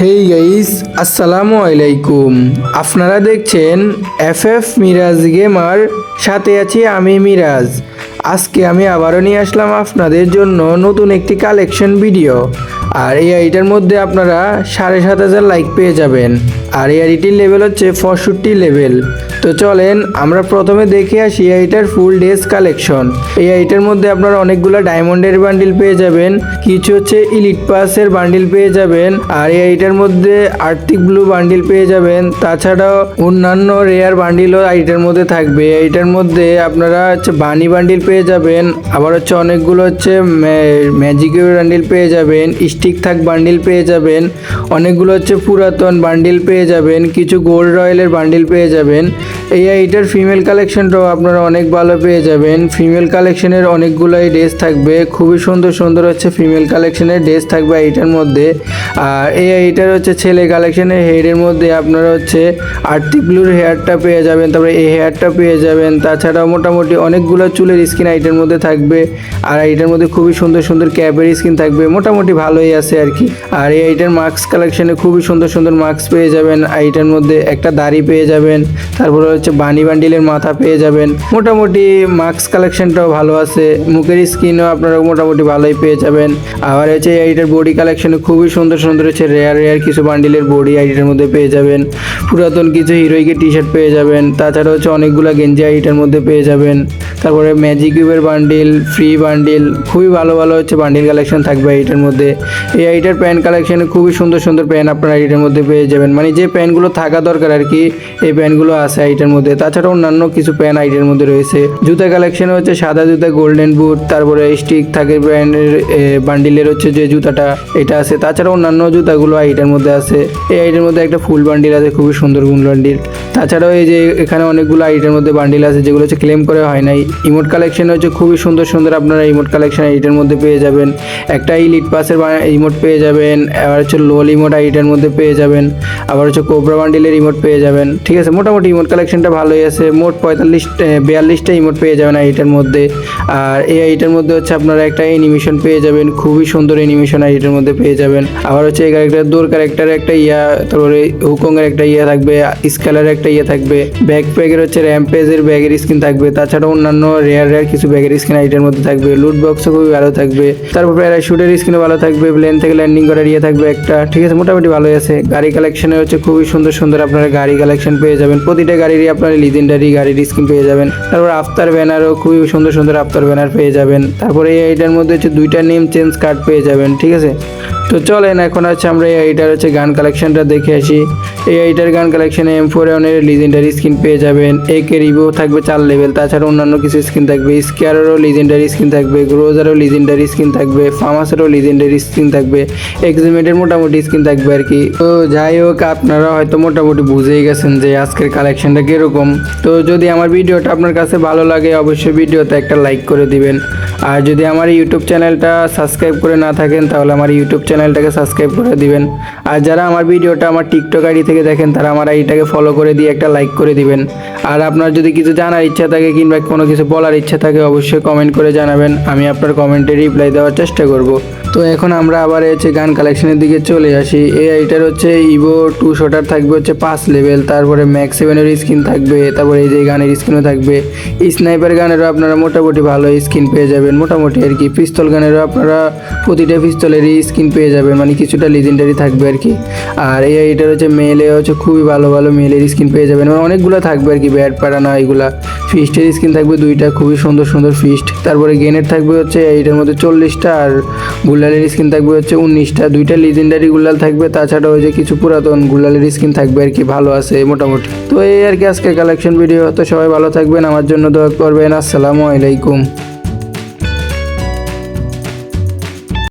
Hey guys আসসালামু আলাইকুম আপনারা দেখছেন এফ এফ মিরাজ গেমার সাথে আছি আমি মিরাজ আজকে আমি আবারও নিয়ে আসলাম আপনাদের জন্য নতুন একটি কালেকশন ভিডিও আর এই আইটার মধ্যে আপনারা সাড়ে সাত হাজার লাইক পেয়ে যাবেন। আর এই আইটির লেভেল হচ্ছে পঁয়ষট্টি লেভেল তো চলেন, আমরা প্রথমে দেখে আসি এইটার ফুল ডেস কালেকশন এই আইটার মধ্যে আপনারা অনেকগুলো ডায়মন্ডের বান্ডিল পেয়ে যাবেন, কিছু হচ্ছে ইলিট পাসের বান্ডিল পেয়ে যাবেন, আর এই আইটার মধ্যে আর্থিক ব্লু বান্ডিল পেয়ে যাবেন, তাছাড়াও অন্যান্য রেয়ার বান্ডিলও আইটার মধ্যে থাকবে। এইটার মধ্যে আপনারা হচ্ছে বানি বান্ডিল পেয়ে যাবেন, আবার হচ্ছে অনেকগুলো হচ্ছে ম্যাজিক বান্ডিল পেয়ে যাবেন থাক বান্ডিল পেয়ে যাবেন। অনেকগুলো হচ্ছে পুরাতন বান্ডিল পেয়ে যাবেন, কিছু গোল্ড রয়েলের বান্ডিল পেয়ে যাবেন। এই আইটার ফিমেল কালেকশনটাও আপনারা অনেক ভালো পেয়ে যাবেন। ফিমেল কালেকশনের অনেকগুলোই ড্রেস থাকবে। খুবই সুন্দর সুন্দর হচ্ছে ফিমেল কালেকশনের ড্রেস থাকবে এইটার মধ্যে। আর এই এইটার হচ্ছে ছেলে কালেকশনের হেয়ারের মধ্যে আপনারা হচ্ছে আর্থিক ব্লুর হেয়ারটা পেয়ে যাবেন, তারপরে এই হেয়ারটা পেয়ে যাবেন। তাছাড়াও মোটামুটি অনেকগুলো চুলের স্কিন আইটার মধ্যে থাকবে। আর এইটার মধ্যে খুবই সুন্দর সুন্দর ক্যাবের স্কিন থাকবে। মোটামুটি ভালোই আছে আর কি। আর এই আইটার মাস্ক কালেকশনে খুবই সুন্দর সুন্দর মাস্ক পেয়ে যাবেন। এইটার মধ্যে একটা দাড়ি পেয়ে যাবেন। তারপরে হচ্ছে বানি বান্ডিলের মাথা পেয়ে যাবেন। মোটামুটি মাস্ক কালেকশনটাও ভালো আছে। মুখের স্কিনও আপনারা মোটামুটি ভালোই পেয়ে যাবেন। আবার হচ্ছে এইটার বডি কালেকশন খুবই সুন্দর সুন্দর হচ্ছে রেয়ার রেয়ার কিছু বান্ডিলের বডি আইটার মধ্যে পেয়ে যাবেন। পুরাতন কিছু হিরোইকে টি শার্ট পেয়ে যাবেন। তাছাড়া হচ্ছে অনেকগুলো গেঞ্জি আইটার মধ্যে পেয়ে যাবেন। তারপরে ম্যাজিক কিউবের বান্ডিল ফ্রি বান্ডিল খুবই ভালো ভালো হচ্ছে বান্ডিল কালেকশন থাকবে এইটার মধ্যে। এই আইটার প্যান্ট কালেকশনে খুবই সুন্দর সুন্দর প্যান্ট আপনারা এইটার মধ্যে পেয়ে যাবেন। মানে যে প্যান্টগুলো থাকা দরকার আর কি, এই প্যান্টগুলো আছে আইটার মধ্যে। তাছাড়া অন্যান্য কিছু প্যান্ট আইটের মধ্যে রয়েছে। জুতা কালেকশনে হচ্ছে সাদা জুতা গোল্ডেন বুট তারপরে স্টিক থাকে ব্র্যান্ডের বান্ডিলের হচ্ছে যে জুতাটা, এটা আছে। তাছাড়া অন্যান্য জুতাগুলো আইটার মধ্যে আছে। এই আইটের মধ্যে একটা ফুল বান্ডিল আছে, খুবই সুন্দর ফুল বান্ডিল তাছাড়াও এই যে এখানে অনেকগুলো আইটের মধ্যে বান্ডিল আছে, যেগুলো হচ্ছে ক্লেম করে হয় নাই। ইমোট কালেকশন হচ্ছে খুবই সুন্দর সুন্দর আপনারা ইমোট কালেকশন আইটের মধ্যে পেয়ে যাবেন। একটা ইলিট পাসের ইমোট পেয়ে যাবেন, আবার হচ্ছে লোল ইমোট আইটের মধ্যে পেয়ে যাবেন, আবার হচ্ছে কোবরা বান্ডিলের ইমোট পেয়ে যাবেন, ঠিক আছে? মোটামুটি ইমোট কালেকশনটা ভালোই আছে, মোট পঁয়তাল্লিশ বিয়াল্লিশটা ইমোট পেয়ে যাবেন এইটার মধ্যে। আর এই এইটার মধ্যে হচ্ছে আপনারা একটা অ্যানিমেশন পেয়ে যাবেন, খুবই সুন্দর অ্যানিমেশন এইটার মধ্যে পেয়ে যাবেন। আবার হচ্ছে এই ক্যারেক্টার দোর ক্যারেক্টারের একটা ইয়া, তারপরে হুকংয়ের একটা ইয়া থাকবে স্কেলার একটা ইয়ে থাকবে ব্যাক প্যাকের হচ্ছে র্যাম্পেজের ব্যাগের স্কিন থাকবে তাছাড়া অন্যান্য রেয়ার রেয়ার কিছু ব্যাগের স্কিন এইটার মধ্যে থাকবে লুট বক্সও খুবই ভালো থাকবে। তারপর প্যারাশুটের স্কিনও ভালো থাকবে প্লেন থেকে ল্যান্ডিং করার ইয়ে থাকবে একটা। ঠিক আছে, মোটামুটি ভালোই আছে। গাড়ি কালেকশনে হচ্ছে খুবই সুন্দর সুন্দর আপনারা গাড়ি কালেকশন পেয়ে যাবেন। প্রতিটা গাড়িরই আপনারা লিজেন্ডারি গাড়ির স্কিন পেয়ে যাবেন। তারপর আফতার ব্যানারও খুবই সুন্দর সুন্দর আফতার ব্যানার পেয়ে যাবেন। তারপরে এই এইটার মধ্যে হচ্ছে দুইটা নেম চেঞ্জ কার্ড পেয়ে যাবেন, ঠিক আছে? তো চলেন, এখন হচ্ছে আমরা এই এইটার হচ্ছে গান কালেকশনটা দেখে আসি। এই এইটার গান কালেকশনে এম ফোর এনের লিজেন্ডারি স্কিন পেয়ে যাবেন। একে রিভিউ থাকবে চার লেভেল তাছাড়া অন্যান্য কিছু স্কিন থাকবে। স্কেয়ারেরও লিজেন্ডারি স্কিন থাকবে গ্রোজারও লিজেন্ডারি স্কিন থাকবে ফার্মাসেরও লিজেন্ডারি স্কিন থাকবে এক্সিমেটের মোটামুটি স্কিন থাকবে আর কি। তো যাই হোক, আপনারা হয়তো মোটামুটি বুঝেই গেছেন যে আজকের কালেকশনটা কীরকম। তো যদি আমার ভিডিওটা আপনার কাছে ভালো লাগে, অবশ্যই ভিডিওতে একটা লাইক করে দিবেন। আর যদি আমার ইউটিউব চ্যানেলটা সাবস্ক্রাইব করে না থাকেন, তাহলে আমার ইউটিউব চ্যানেলটাকে সাবস্ক্রাইব করে দিবেন। আর যারা আমার ভিডিওটা আমার টিকটক আইডি থেকে দেখেন, তারা আমার আইডিটাকে ফলো করে দিয়ে একটা লাইক করে দিবেন। আর আপনার যদি কিছু জানার ইচ্ছা থাকে কিংবা কোনো কিছু বলার ইচ্ছা থাকে, অবশ্যই কমেন্ট করে জানাবেন। আমি আপনার কমেন্টে রিপ্লাই দেওয়ার চেষ্টা করব। তো এখন আমরা আবার হচ্ছে গান কালেকশনের দিকে চলে আসি। এই আইটার হচ্ছে ইভো টু শটার থাকবে হচ্ছে পাঁচ লেভেল তারপরে ম্যাক্স সেভেনের স্ক্রিন থাকবে, তারপরে এই যে গানের স্ক্রিনও থাকবে। স্নাইপার গানেরও আপনারা মোটামুটি ভালো স্ক্রিন পেয়ে যাবেন। মোটামুটি আর কি পিস্তল গানেরও আপনারা প্রতিটা পিস্তলেরই স্ক্রিন পেয়ে যাবেন মানে কিছুটা লিজেন্ডারি থাকবে আর কি। আর এই এটার হচ্ছে মেলে হচ্ছে খুবই ভালো ভালো মেলের স্ক্রিন পেয়ে যাবেন। মানে অনেকগুলো থাকবে আর কি ব্যাট পাড়ানো এগুলা। ফিস্টের স্ক্রিন থাকবে দুইটা, খুবই সুন্দর সুন্দর ফিস্ট তারপরে গেনের থাকবে হচ্ছে এইটার মধ্যে চল্লিশটা, আর গুলালের স্কিন থাকবে হচ্ছে উনিশটা, দুইটা লিজেন্ডারি গুলাল থাকবে তাছাড়া ওই যে কিছু পুরাতন গুলালের স্কিন থাকবে আর কি, ভালো আছে মোটামুটি। তো এই আর কি আজকে কালেকশন ভিডিও তো সবাই ভালো থাকবেন, আমার জন্য দোয়া করবেন, আসসালামু আলাইকুম।